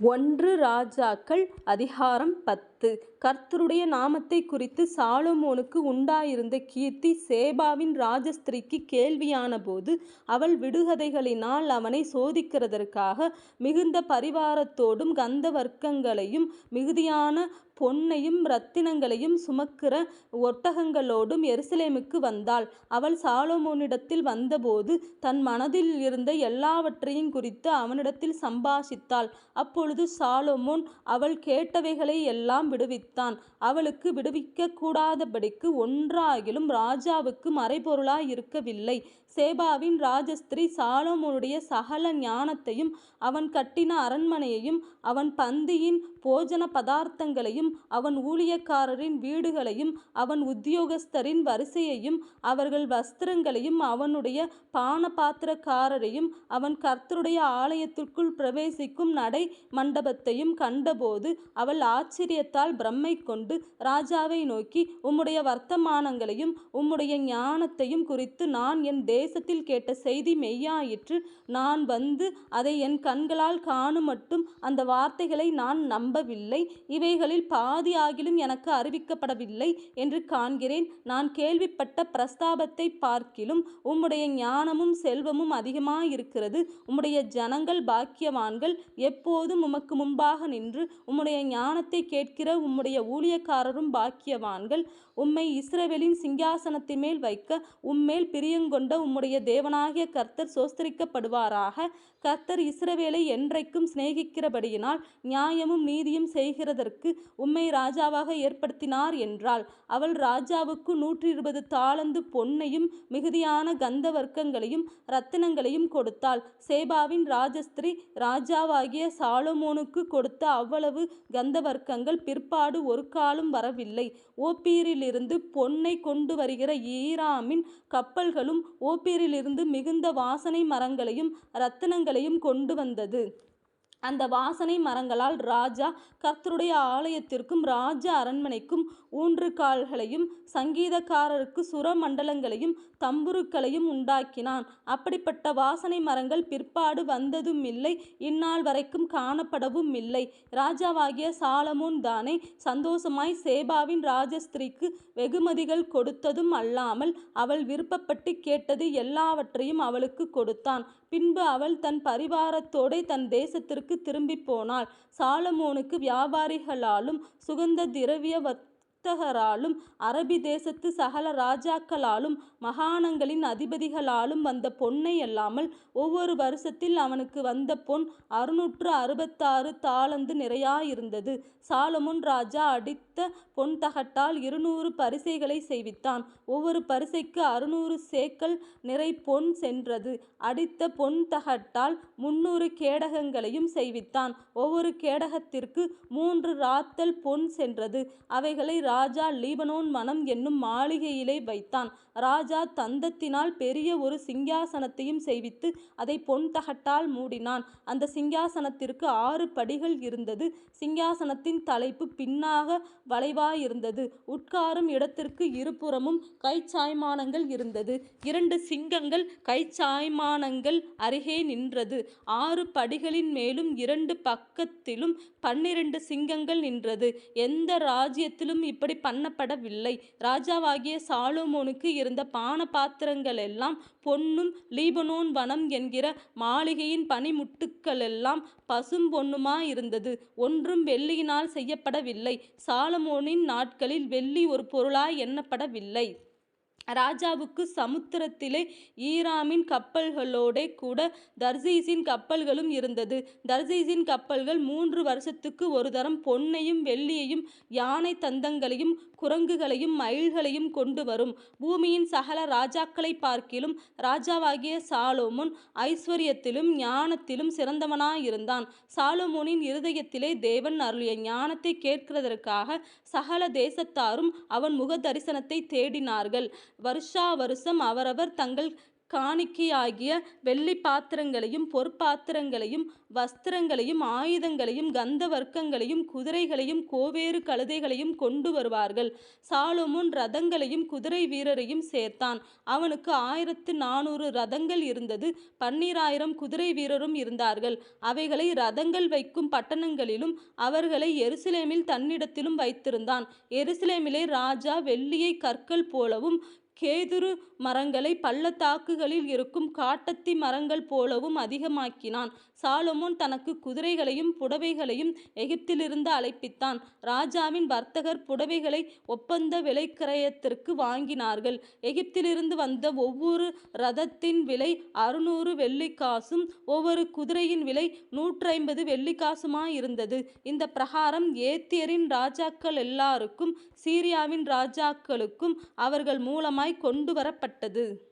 ஒன்று ராஜாக்கள் அதிகாரம் பத்து. கர்த்தருடைய நாமத்தை குறித்து சாலமோனுக்கு உண்டாயிருந்த கீர்த்தி சேபாவின் ராஜஸ்திரிக்கு கேள்வியான போது அவள் விடுகதைகளினால் அவனை சோதிக்கிறதற்காக மிகுந்த பரிவாரத்தோடும் கந்த வர்க்கங்களையும் மிகுதியான பொன்னையும் இரத்தினங்களையும் சுமக்கிற ஒட்டகங்களோடும் எருசலேமுக்கு வந்தாள். அவள் சாலோமோனிடத்தில் வந்தபோது தன் மனதில் இருந்த எல்லாவற்றையும் குறித்து அவனிடத்தில் சம்பாஷித்தாள். அப்பொழுது சாலோமோன் அவள் கேட்டவைகளை எல்லாம் விடுவித்தான். அவளுக்கு விடுவிக்க கூடாதபடிக்கு ஒன்றாகிலும் ராஜாவுக்கு மறைபொருளாய் இருக்கவில்லை. சேபாவின் ராஜஸ்திரீ சாலோமோனுடைய சகல ஞானத்தையும் அவன் கட்டின அரண்மனையையும் அவன் பந்தியின் போஜன பதார்த்தங்களையும் அவன் ஊழியக்காரரின் வீடுகளையும் அவன் உத்தியோகஸ்தரின் வரிசையையும் அவர்கள் வஸ்திரங்களையும் அவனுடைய பானபாத்திரக்காரரையும் அவன் கர்த்தருடைய ஆலயத்திற்குள் பிரவேசிக்கும் நடை மண்டபத்தையும் கண்டபோது அவள் ஆச்சரியத்தால் பிரமை கொண்டு ராஜாவை நோக்கி உம்முடைய வர்த்தமானங்களையும் உம்முடைய ஞானத்தையும் குறித்து நான் என் தேசத்தில் கேட்ட செய்தி மெய்யாயிற்று. நான் வந்து அதை என் கண்களால் காணும் மட்டும் அந்த வார்த்தைகளை நான் நம்பவில்லை. இவைகளில் பாதியாகிலும் எனக்கு அறிவிக்கப்படவில்லை என்று காண்கிறேன். நான் கேள்விப்பட்ட பிரஸ்தாபத்தை பார்க்கிலும் உம்முடைய ஞானமும் செல்வமும் அதிகமாயிருக்கிறது. உம்முடைய ஜனங்கள் பாக்கியவான்கள். எப்போதும் உமக்கு முன்பாக நின்று உம்முடைய ஞானத்தை கேட்கிற உம்முடைய ஊழியக்காரரும் பாக்கியவான்கள். உம்மை இஸ்ரவேலின் சிங்காசனத்தின்மேல் வைக்க உம்மேல் பிரியங்கொண்ட உம்முடைய தேவனாகிய கர்த்தர் சோஸ்திரிக்கப்படுவாராக கர்த்தர் இஸ்ரவேலை என்றைக்கும் சிநேகிக்கிறபடியினால் நியாயமும் நீதியும் செய்கிறதற்கு உம்மை ராஜாவாக ஏற்படுத்தினார் என்றாள். அவள் ராஜாவுக்கு நூற்றி இருபது தாளந்து பொன்னையும் மிகுதியான கந்தவர்க்கங்களையும் ரத்தினங்களையும் கொடுத்தாள். சேபாவின் ராஜஸ்திரி ராஜாவாகிய சாலமோனுக்கு கொடுத்த அவ்வளவு கந்தவர்க்கங்கள் பிற்பாடு ஒரு காலம் வரவில்லை. ஓப்பீரிலிருந்து பொன்னைக் கொண்டுவருகிற ஈராமின் கப்பல்களும் ஓப்பீரிலிருந்து மிகுந்த வாசனை மரங்களையும் ரத்னங்களையும் கொண்டு வந்தது அந்த வாசனை மரங்களால் ராஜா கர்த்தருடைய ஆலயத்திற்கும் ராஜ அரண்மனைக்கும் ஊன்றுகால்களையும் சங்கீதக்காரருக்கு சுரமண்டலங்களையும் தம்புருக்களையும் உண்டாக்கினான். அப்படிப்பட்ட வாசனை மரங்கள் பிற்பாடு வந்ததுமில்லை இந்நாள் வரைக்கும் காணப்படவும் இல்லை ராஜாவாகிய சாலமோன் தானே சந்தோஷமாய் சேபாவின் ராஜஸ்திரிக்கு வெகுமதிகள் கொடுத்ததும் அல்லாமல் அவள் விருப்பப்பட்டுக் கேட்டது எல்லாவற்றையும் அவளுக்கு கொடுத்தான். பின்பு அவள் தன் பரிவாரத்தோடே தன் தேசத்திற்கு திரும்பிப் போனால் சாலமோனுக்கு வியாபாரிகளாலும் சுகந்த திரவிய வர்த்தகராலும் அரபி தேசத்து சகல ராஜாக்களாலும் மகாணங்களின் அதிபதிகளாலும் வந்த பொன்னை அல்லாமல் ஒவ்வொரு வருஷத்தில் அவனுக்கு வந்த பொன் அறுநூற்று அறுபத்தாறு தாலந்து நிறையாயிருந்தது. சாலமுன் ராஜா அடித்த பொன்தகட்டால் இருநூறு பரிசைகளை செய்வித்தான். ஒவ்வொரு பரிசைக்கு அறுநூறு சேக்கல் நிறை பொன் சென்றது. அடித்த பொன்தகட்டால் முன்னூறு கேடகங்களையும் செய்வித்தான். ஒவ்வொரு கேடகத்திற்கு மூன்று ராத்தல் பொன் சென்றது. அவைகளை ராஜா லீபனோன் மனம் என்னும் மாளிகையிலே வைத்தான். ராஜா தந்தத்தினால் பெரிய ஒரு சிங்காசனத்தையும் செய்வித்து அதைப் பொன்தகட்டால் மூடினான். அந்த சிங்காசனத்திற்கு ஆறு படிகள் இருந்தது. சிங்காசனத்தின் தலைப்பு பின்னாக வளைவாயிருந்தது. உட்காரும் இடத்திற்கு இருபுறமும் கைச்சாய்மானங்கள் இருந்தது. இரண்டு சிங்கங்கள் கைச்சாய்மானங்கள் அருகே நின்றது. ஆறு படிகளின் மேலும் இரண்டு பக்கத்திலும் பன்னிரண்டு சிங்கங்கள் நின்றது. எந்த ராஜ்யத்திலும் இப்படி பண்ணப்படவில்லை. ராஜாவாகிய சாலோமோனுக்கு இருந்த பான பாத்திரங்களெல்லாம் பொன்னும் லீபனோன் வனம் என்கிற மாளிகையின் பனிமுட்டுக்களெல்லாம் பசும் பொன்னுமா இருந்தது ஒன்றும் வெள்ளியினால் செய்யப்படவில்லை. சாலமோனின் நாட்களில் வெள்ளி ஒரு பொருளாய் எண்ணப்படவில்லை. ராஜாவுக்கு சமுத்திரத்திலே ஈராமின் கப்பல்களோடே கூட தர்சீசின் கப்பல்களும் இருந்தது. தர்சீசின் கப்பல்கள் மூன்று வருஷத்துக்கு ஒரு தரம் பொன்னையும் வெள்ளியையும் யானை தந்தங்களையும் குரங்குகளையும் மயில்களையும் கொண்டு வரும் பூமியின் சகல ராஜாக்களைப் பார்க்கிலும் ராஜாவாகிய சாலோமுன் ஐஸ்வர்யத்திலும் ஞானத்திலும் சிறந்தவனாயிருந்தான். சாலோமோனின் இருதயத்திலே தேவன் அருளிய ஞானத்தைக் கேட்கிறதற்காக சகல தேசத்தாரும் அவன் முக தரிசனத்தை தேடினார்கள். வருஷா வருஷம் அவரவர் தங்கள் காணிக்கையாகிய வெள்ளி பாத்திரங்களையும் பொற்பாத்திரங்களையும் வஸ்திரங்களையும் ஆயுதங்களையும் கந்த வர்க்கங்களையும் குதிரைகளையும் கோவேறு கழுதைகளையும் கொண்டு வருவார்கள். சாலொமோன் ரதங்களையும் குதிரை வீரரையும் சேர்த்தான். அவனுக்கு ஆயிரத்து நானூறு ரதங்கள் இருந்தது பன்னிராயிரம் குதிரை வீரரும் இருந்தார்கள். அவைகளை ரதங்கள் வைக்கும் பட்டணங்களிலும் அவர்களை எருசலேமில் தன்னிடத்திலும் வைத்திருந்தான். எருசலேமிலே ராஜா வெள்ளியைக் கற்கள் போலவும் கேதுரு மரங்களை பள்ளத்தாக்குகளில் இருக்கும் காட்டத்தி மரங்கள் போலவும் அதிகமாக்கினான். சாலமோன் தனக்கு குதிரைகளையும் புடவைகளையும் எகிப்திலிருந்து அழைப்பித்தான். ராஜாவின் வர்த்தகர் புடவைகளை ஒப்பந்த விலைக்கிரயத்திற்கு வாங்கினார்கள். எகிப்திலிருந்து வந்த ஒவ்வொரு ரதத்தின் விலை அறுநூறு வெள்ளிக்காசும் ஒவ்வொரு குதிரையின் விலை நூற்றைம்பது வெள்ளிக்காசுமாயிருந்தது. இந்த பிரகாரம் ஏத்தியரின் ராஜாக்கள் எல்லாருக்கும் சீரியாவின் ராஜாக்களுக்கும் அவர்கள் கொண்டு கொண்டுவரப்பட்டது.